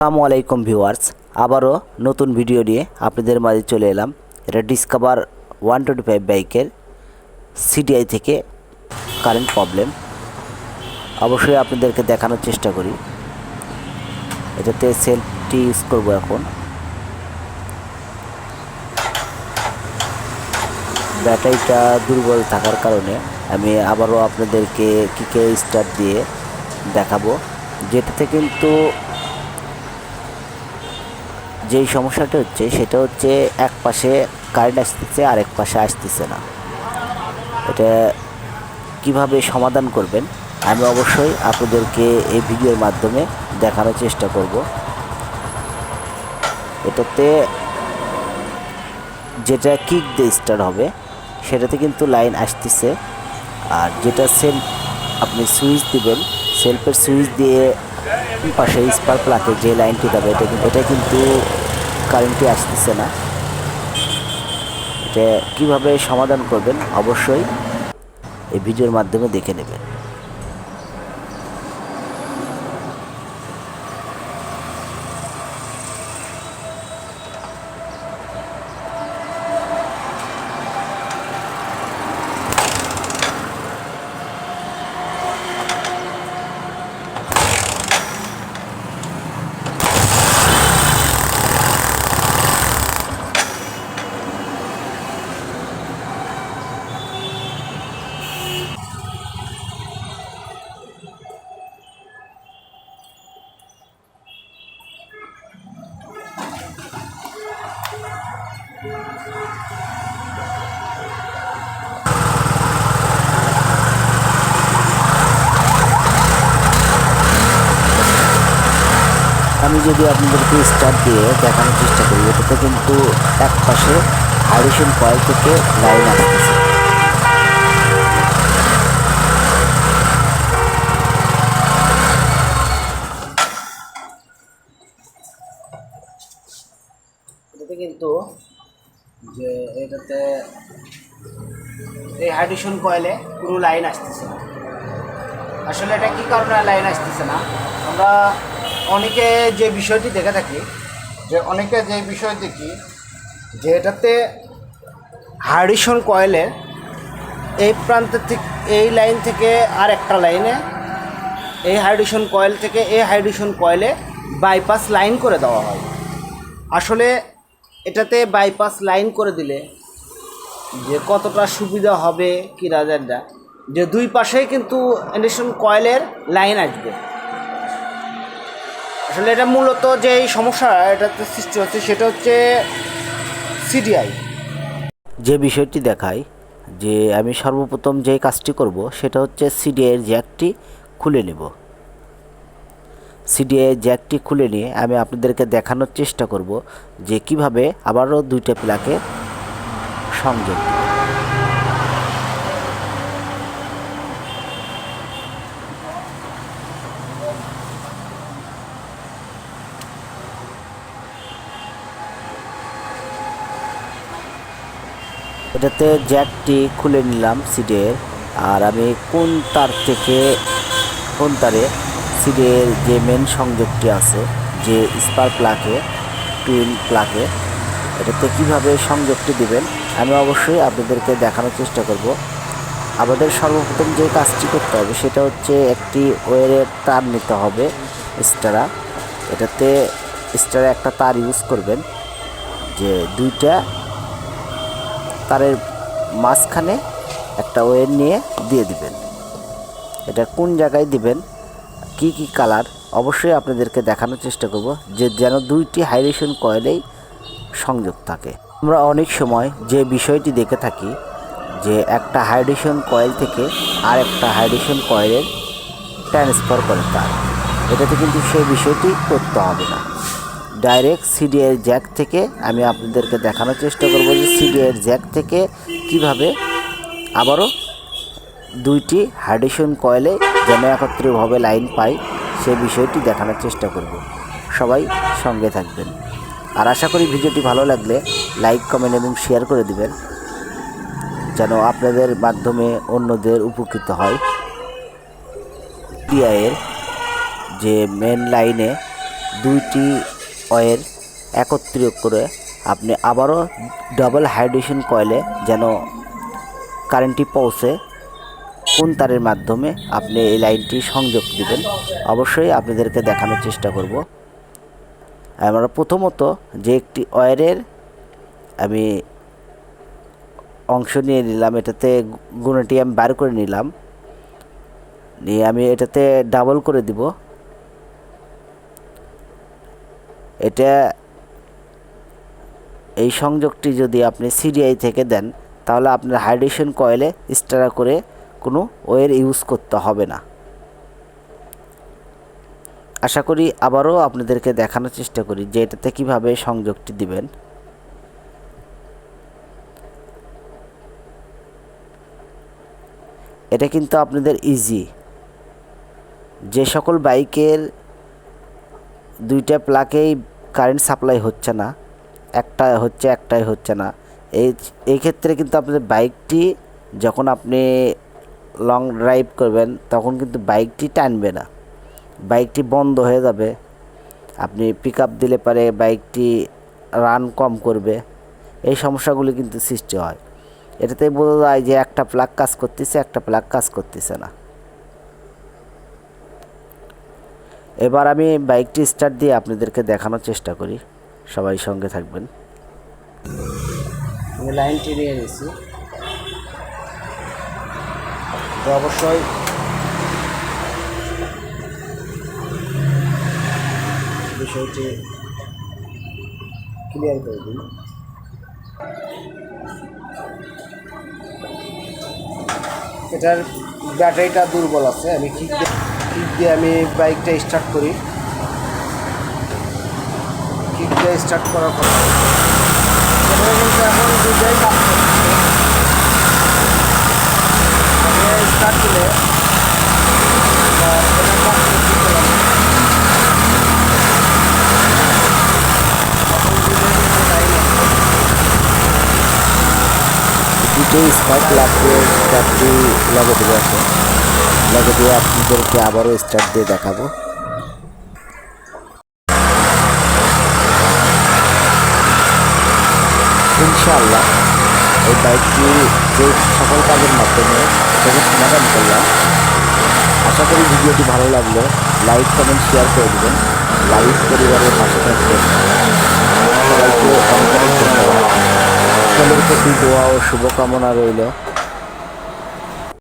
আসসালামু আলাইকুম ভিউয়ার্স, আবারও নতুন ভিডিও নিয়ে আপনাদের মাঝে চলে এলাম এটা ডিসকভার ওয়ান টোয়েন্টি ফাইভ বাইকের সিডিআই থেকে কারেন্ট প্রবলেম অবশ্যই আপনাদেরকে দেখানোর চেষ্টা করি। এটাতে সেলফটি ইউজ করব এখন। ব্যাটারিটা দুর্বল থাকার কারণে আমি আবারও আপনাদেরকে কিকে স্টার্ট দিয়ে দেখাবো। যেটাতে কিন্তু যেই সমস্যাটা হচ্ছে, সেটা হচ্ছে এক পাশে কারেন্ট আসতেছে আর এক পাশে আসতেছে না। এটা কীভাবে সমাধান করবেন? আমি অবশ্যই আপনাদেরকে এই ভিডিওর মাধ্যমে দেখানোর চেষ্টা করব। এটাতে যেটা কিক দিয়ে স্টার্ট হবে, সেটাতে কিন্তু লাইন আসতেছে। আর যেটা সেলফ আপনি সুইচ দিবেন সেলফের সুইচ দিয়ে পাশে স্পার্ক প্লাকে যে লাইনটি যাবে এটা কিন্তু এটা কিন্তু কারেন্টটি আসতেছে না। এটা কীভাবে সমাধান করবেন? অবশ্যই এই ভিডিওর মাধ্যমে দেখে নেবেন। আমি যদি আপনাদেরকে স্টার্ট দিয়ে দেখানোর চেষ্টা করি, এটাতে কিন্তু এক পাশে হাইড্রেশন কয়েল থেকে লাইন আসতেছে। কিন্তু যে এটাতে এই হাইড্রেশন কয়েলে পুরো লাইন আসতেছে। না আসলে এটা কী কারণে লাইন আসতেছে না? আমরা অনেকে যে বিষয়টি দেখে থাকি, যে অনেকে যে বিষয় দেখি, যে এটাতে হাইড্রেশন কয়েলের এই প্রান্ত থেকে এই লাইন থেকে আর একটা লাইনে এই হাইড্রেশন কয়েল থেকে এই হাইড্রেশন কয়েলে বাইপাস লাইন করে দেওয়া হয়। আসলে এটাতে বাইপাস লাইন করে দিলে যে কতটা সুবিধা হবে কি রাজারটা যে দুই পাশে কিন্তু ইন্ডাকশন কয়েলের লাইন আসবে। আসলে এটা মূলত যে এই সমস্যা এটাতে সৃষ্টি হচ্ছে সেটা হচ্ছে সিডিআই যে বিষয়টি দেখায় যে আমি সর্বপ্রথম যে কাজটি করব সেটা হচ্ছে সিডিআইয়ের জ্যাকটি খুলে নেব। সিডিআইয়ের জ্যাকটি খুলে নিয়ে আমি আপনাদেরকে দেখানোর চেষ্টা করব যে কীভাবে আবারও দুইটা প্লাকে সংযোগ এটাতে জ্যাকটি খুলে নিলাম সিডের আর আমি কোন তার থেকে কোন তারে সিডের যে মেন সংযোগটি আছে, যে স্পার প্লাকে টুইন প্লাকে এটাতে কীভাবে সংযোগটি দিবেন, আমি অবশ্যই আপনাদেরকে দেখানোর চেষ্টা করব। আমাদের সর্বপ্রথম যে কাজটি করতে হবে, সেটা হচ্ছে একটি ওয়ারের তার নিতে হবে, স্টারা। এটাতে স্টারে একটা তার ইউজ করবেন, যে দুইটা তারের মাঝখানে একটা ওয়ের নিয়ে দিয়ে দিবেন। এটা কোন জায়গায় দিবেন? কি কি কালার, অবশ্যই আপনাদেরকে দেখানোর চেষ্টা করব যে যেন দুইটি হাইড্রেশন কয়েলেই সংযোগ থাকে। আমরা অনেক সময় যে বিষয়টি দেখে থাকি যে একটা হাইড্রেশন কয়েল থেকে আর একটা হাইড্রেশন কয়েলের ট্রান্সফার করে তার। এটাতে কিন্তু সেই বিষয়টি করতে হবে না। ডাইরেক্ট সিডিএর জ্যাক থেকে আমি আপনাদেরকে দেখানোর চেষ্টা করব যে সিডিএর জ্যাক থেকে কীভাবে আবারও দুইটি হাইড্রেশন কয়েলে যেন একত্রিতভাবে লাইন পায় সে বিষয়টি দেখানোর চেষ্টা করব। সবাই সঙ্গে থাকবেন। আর আশা করি ভিডিওটি ভালো লাগলে লাইক, কমেন্ট এবং শেয়ার করে দিবেন, যেন আপনাদের মাধ্যমে অন্যদের উপকৃত হয়। পিআইয়ের যে মেন লাইনে দুইটি অয়েল একত্রিত করে আপনি আবারও ডাবল হাইড্রেশন কয়েলে যেন কারেন্টটি পৌঁছে কোন তারের মাধ্যমে আপনি এই লাইনটি সংযোগ দিবেন। অবশ্যই আপনাদেরকে দেখানোর চেষ্টা করব। আমরা প্রথমত যে একটি ওয়্যারের আমি অংশ নিয়ে নিলাম, এটাতে গুণাটি আমি বার করে নিলাম। নিয়ে আমি এটাতে ডাবল করে দিব। এটা এই সংযোগটি যদি আপনি সিডিআই থেকে দেন, তাহলে আপনার হাইড্রেশন কয়েলে স্টারা করে কোনো ওয়ের ইউজ করতে হবে না। আশা করি আবারও আপনাদেরকে দেখানোর চেষ্টা করি যে এটাতে কীভাবে সংযোগটি দিবেন। এটা কিন্তু আপনাদের ইজি যে সকল বাইকের দুইটা প্লাকেই কারেন্ট সাপ্লাই হচ্ছে না, একটা হচ্ছে, একটাই হচ্ছে না। এই এই ক্ষেত্রে কিন্তু আপনাদের বাইকটি যখন আপনি লং ড্রাইভ করবেন, তখন কিন্তু বাইকটি টানবে না। বাইকটি বন্ধ হয়ে যাবে। আপনি পিক আপ দিলে পারে বাইকটি রান কম করবে। এই সমস্যাগুলি কিন্তু সৃষ্টি হয়। এটাতেই বোঝা যায় যে একটা প্লাগ কাজ করতেছে, একটা প্লাগ কাজ করতেছে না। এবার আমি বাইকটি স্টার্ট দিয়ে আপনাদেরকে দেখানোর চেষ্টা করি। সবাই সঙ্গে থাকবেন। আমি লাইনটি নিয়ে নিয়েছি তো অবশ্যই বিষয়টি ক্লিয়ার করে দিন এটার ব্যাটারিটা দুর্বল আছে, আমি দিয়ে কিক দিয়ে আমি বাইকটা স্টার্ট করি। কিক দিয়ে স্টার্ট করার পর এখন দুটাই কাজ স্টার্ট দিলে দুটোই আছে। স্পার্ক লাগবে স্টার্টটি লাগে দেবো এখন লাগে দিয়ে আপনাদেরকে আবারও স্টার্ট দিয়ে দেখাবো ইনশাআল্লাহ এই বাইকটি যে সকল কাজের মাধ্যমে সেটা সমাধান করলাম। আশা করি ভিডিওটি ভালো লাগল লাইক, কমেন্ট শেয়ার করে দেবেন। লাইক পরিবারের পাশে থাকবেন। সবাইকে অনেক অনেক ধন্যবাদ। সকলের প্রতি দোয়া ও শুভকামনা রইল।